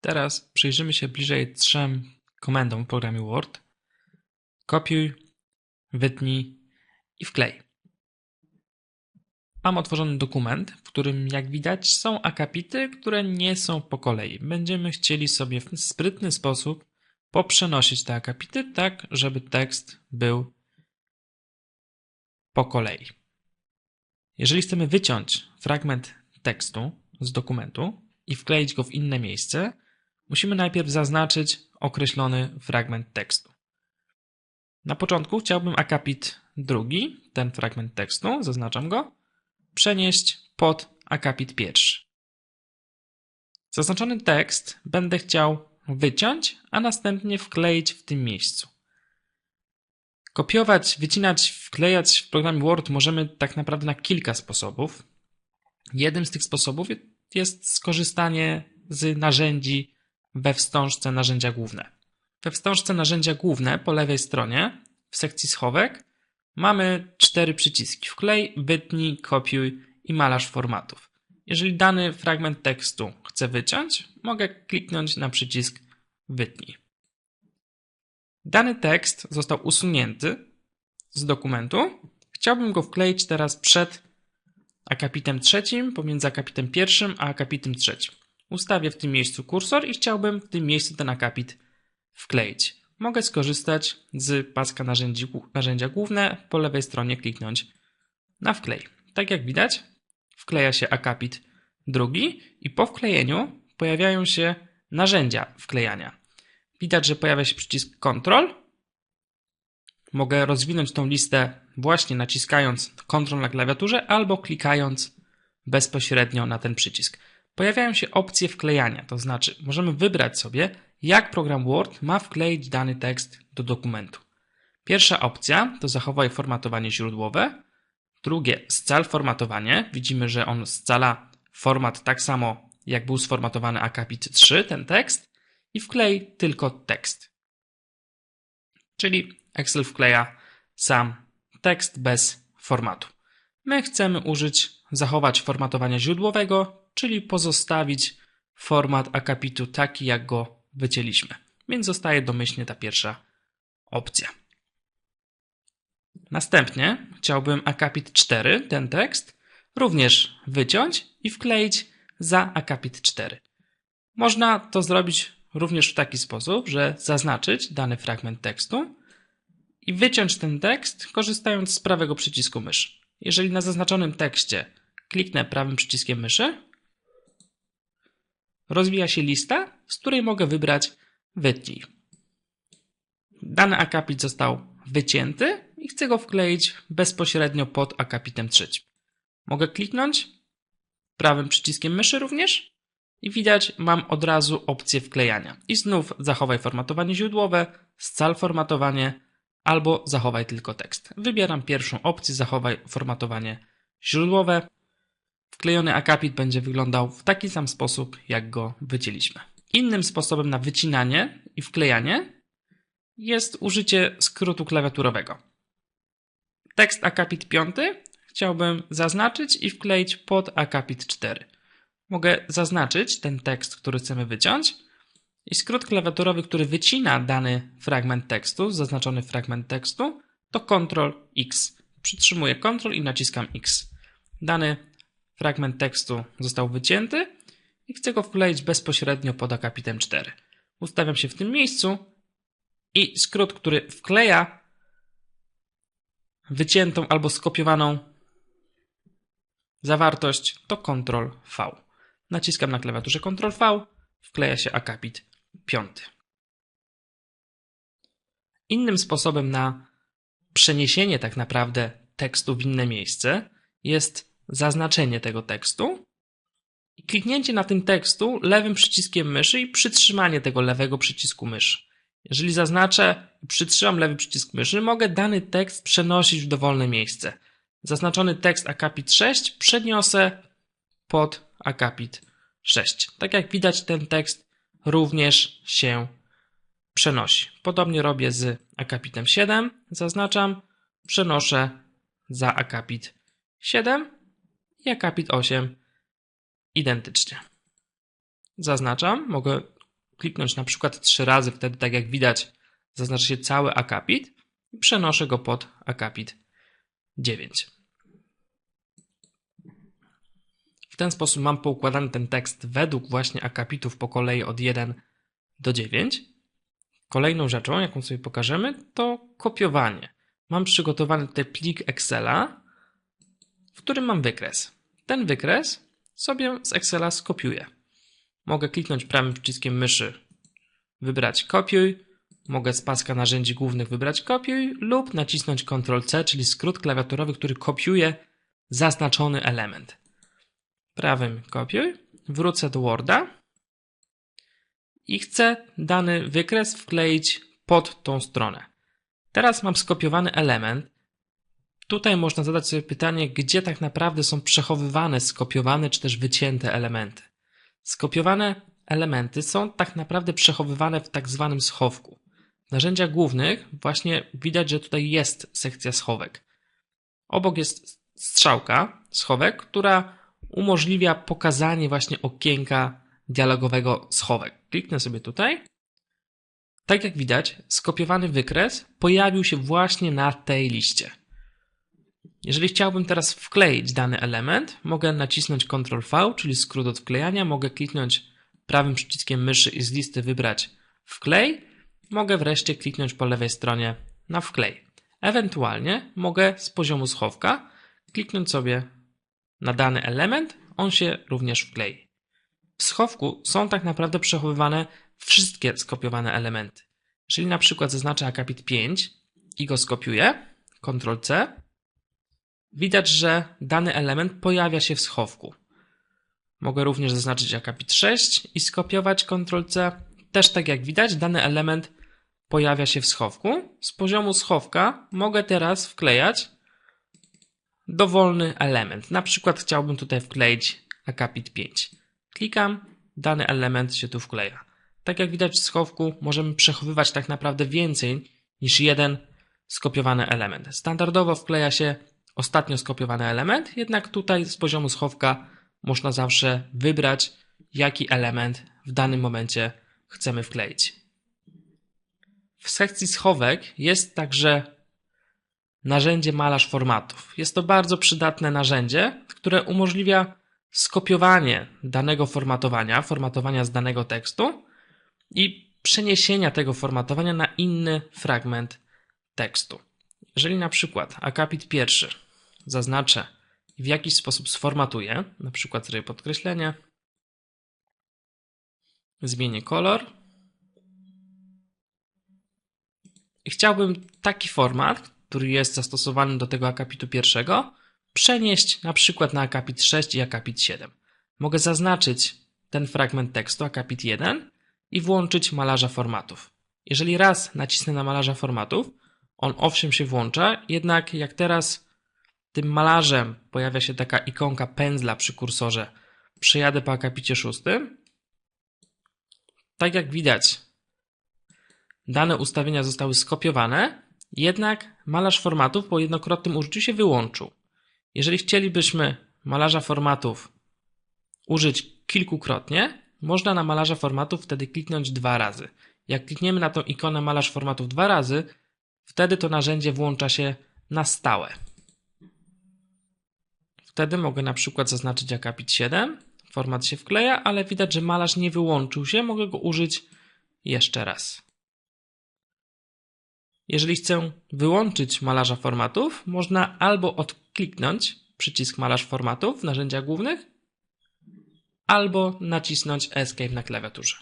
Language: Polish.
Teraz przyjrzymy się bliżej trzem komendom w programie Word. Kopiuj, wytnij i wklej. Mam otworzony dokument, w którym jak widać są akapity, które nie są po kolei. Będziemy chcieli sobie w sprytny sposób poprzenosić te akapity tak, żeby tekst był po kolei. Jeżeli chcemy wyciąć fragment tekstu z dokumentu i wkleić go w inne miejsce, musimy najpierw zaznaczyć określony fragment tekstu. Na początku chciałbym akapit drugi, ten fragment tekstu, zaznaczam go, przenieść pod akapit pierwszy. Zaznaczony tekst będę chciał wyciąć, a następnie wkleić w tym miejscu. Kopiować, wycinać, wklejać w programie Word możemy tak naprawdę na kilka sposobów. Jednym z tych sposobów jest skorzystanie z narzędzi we wstążce narzędzia główne. We wstążce narzędzia główne po lewej stronie w sekcji schowek mamy cztery przyciski: wklej, wytnij, kopiuj i malarz formatów. Jeżeli dany fragment tekstu chcę wyciąć, mogę kliknąć na przycisk wytnij. Dany tekst został usunięty z dokumentu. Chciałbym go wkleić teraz przed akapitem trzecim, pomiędzy akapitem pierwszym a akapitem trzecim. Ustawię w tym miejscu kursor i chciałbym w tym miejscu ten akapit wkleić. Mogę skorzystać z paska narzędzi, narzędzia główne, po lewej stronie kliknąć na wklej. Tak jak widać, wkleja się akapit drugi i po wklejeniu pojawiają się narzędzia wklejania. Widać, że pojawia się przycisk Ctrl. Mogę rozwinąć tą listę właśnie naciskając Ctrl na klawiaturze albo klikając bezpośrednio na ten przycisk. Pojawiają się opcje wklejania, to znaczy możemy wybrać sobie, jak program Word ma wkleić dany tekst do dokumentu. Pierwsza opcja to zachowaj formatowanie źródłowe. Drugie, scal formatowanie. Widzimy, że on scala format tak samo, jak był sformatowany akapit 3, ten tekst i wklej tylko tekst. Czyli Excel wkleja sam tekst bez formatu. My chcemy użyć zachować formatowania źródłowego, czyli pozostawić format akapitu taki, jak go wycięliśmy. Więc zostaje domyślnie ta pierwsza opcja. Następnie chciałbym akapit 4, ten tekst, również wyciąć i wkleić za akapit 4. Można to zrobić również w taki sposób, że zaznaczyć dany fragment tekstu i wyciąć ten tekst korzystając z prawego przycisku myszy. Jeżeli na zaznaczonym tekście kliknę prawym przyciskiem myszy, rozwija się lista, z której mogę wybrać wytnij. Dany akapit został wycięty i chcę go wkleić bezpośrednio pod akapitem trzecim. Mogę kliknąć prawym przyciskiem myszy również i widać, mam od razu opcję wklejania. I znów zachowaj formatowanie źródłowe, scal formatowanie albo zachowaj tylko tekst. Wybieram pierwszą opcję, zachowaj formatowanie źródłowe. Wklejony akapit będzie wyglądał w taki sam sposób, jak go wycięliśmy. Innym sposobem na wycinanie i wklejanie jest użycie skrótu klawiaturowego. Tekst akapit 5 chciałbym zaznaczyć i wkleić pod akapit 4 mogę zaznaczyć ten tekst, który chcemy wyciąć i skrót klawiaturowy, który wycina dany fragment tekstu, zaznaczony fragment tekstu, to Ctrl X. Przytrzymuję Ctrl i naciskam X. Dany fragment tekstu został wycięty i chcę go wkleić bezpośrednio pod akapitem 4. Ustawiam się w tym miejscu i skrót, który wkleja wyciętą albo skopiowaną zawartość to Ctrl V. Naciskam na klawiaturze Ctrl V, wkleja się akapit piąty. Innym sposobem na przeniesienie tak naprawdę tekstu w inne miejsce jest zaznaczenie tego tekstu i kliknięcie na tym tekstu lewym przyciskiem myszy i przytrzymanie tego lewego przycisku myszy. Jeżeli zaznaczę i przytrzymam lewy przycisk myszy, mogę dany tekst przenosić w dowolne miejsce. Zaznaczony tekst akapit 6 przeniosę pod akapit 6. Tak jak widać, ten tekst również się przenosi. Podobnie robię z akapitem 7. Zaznaczam, przenoszę za akapit 7 i akapit 8 identycznie. Zaznaczam, mogę kliknąć na przykład trzy razy, wtedy tak jak widać zaznacza się cały akapit i przenoszę go pod akapit 9. W ten sposób mam poukładany ten tekst według właśnie akapitów po kolei od 1 do 9. Kolejną rzeczą, jaką sobie pokażemy, to kopiowanie. Mam przygotowany tutaj plik Excela, w którym mam wykres. Ten wykres sobie z Excela skopiuję. Mogę kliknąć prawym przyciskiem myszy, wybrać kopiuj, mogę z paska narzędzi głównych wybrać kopiuj lub nacisnąć Ctrl-C, czyli skrót klawiaturowy, który kopiuje zaznaczony element. Prawym kopiuj, wrócę do Worda i chcę dany wykres wkleić pod tą stronę. Teraz mam skopiowany element. Tutaj można zadać sobie pytanie, gdzie tak naprawdę są przechowywane skopiowane czy też wycięte elementy. Skopiowane elementy są tak naprawdę przechowywane w tak zwanym schowku. W narzędziach głównych właśnie widać, że tutaj jest sekcja schowek. Obok jest strzałka, schowek, która umożliwia pokazanie właśnie okienka dialogowego schowek. Kliknę sobie tutaj. Tak jak widać, skopiowany wykres pojawił się właśnie na tej liście. Jeżeli chciałbym teraz wkleić dany element, mogę nacisnąć Ctrl V, czyli skrót od wklejania, mogę kliknąć prawym przyciskiem myszy i z listy wybrać wklej, mogę wreszcie kliknąć po lewej stronie na wklej. Ewentualnie mogę z poziomu schowka kliknąć sobie na dany element, on się również wklei. W schowku są tak naprawdę przechowywane wszystkie skopiowane elementy. Jeżeli na przykład zaznaczę akapit 5 i go skopiuję, Ctrl-C, widać, że dany element pojawia się w schowku. Mogę również zaznaczyć akapit 6 i skopiować Ctrl-C. Też tak jak widać, dany element pojawia się w schowku. Z poziomu schowka mogę teraz wklejać dowolny element. Na przykład chciałbym tutaj wkleić akapit 5. Klikam, dany element się tu wkleja. Tak jak widać w schowku możemy przechowywać tak naprawdę więcej niż jeden skopiowany element. Standardowo wkleja się ostatnio skopiowany element, jednak tutaj z poziomu schowka można zawsze wybrać, jaki element w danym momencie chcemy wkleić. W sekcji schowek jest także narzędzie malarz formatów. Jest to bardzo przydatne narzędzie, które umożliwia skopiowanie danego formatowania, formatowania z danego tekstu i przeniesienia tego formatowania na inny fragment tekstu. Jeżeli na przykład akapit pierwszy zaznaczę i w jakiś sposób sformatuję, na przykład zrobię podkreślenie, zmienię kolor i chciałbym taki format, który jest zastosowany do tego akapitu pierwszego, przenieść na przykład na akapit 6 i akapit 7. Mogę zaznaczyć ten fragment tekstu, akapit 1 i włączyć malarza formatów. Jeżeli raz nacisnę na malarza formatów, on owszem się włącza, jednak jak teraz tym malarzem pojawia się taka ikonka pędzla przy kursorze, przejadę po akapicie 6, tak jak widać, dane ustawienia zostały skopiowane, jednak malarz formatów po jednokrotnym użyciu się wyłączył. Jeżeli chcielibyśmy malarza formatów użyć kilkukrotnie, można na malarza formatów wtedy kliknąć dwa razy. Jak klikniemy na tą ikonę malarz formatów dwa razy, wtedy to narzędzie włącza się na stałe. Wtedy mogę na przykład zaznaczyć akapit 7, format się wkleja, ale widać, że malarz nie wyłączył się, mogę go użyć jeszcze raz. Jeżeli chcę wyłączyć malarza formatów, można albo odkliknąć przycisk malarz formatów w narzędziach głównych, albo nacisnąć Escape na klawiaturze.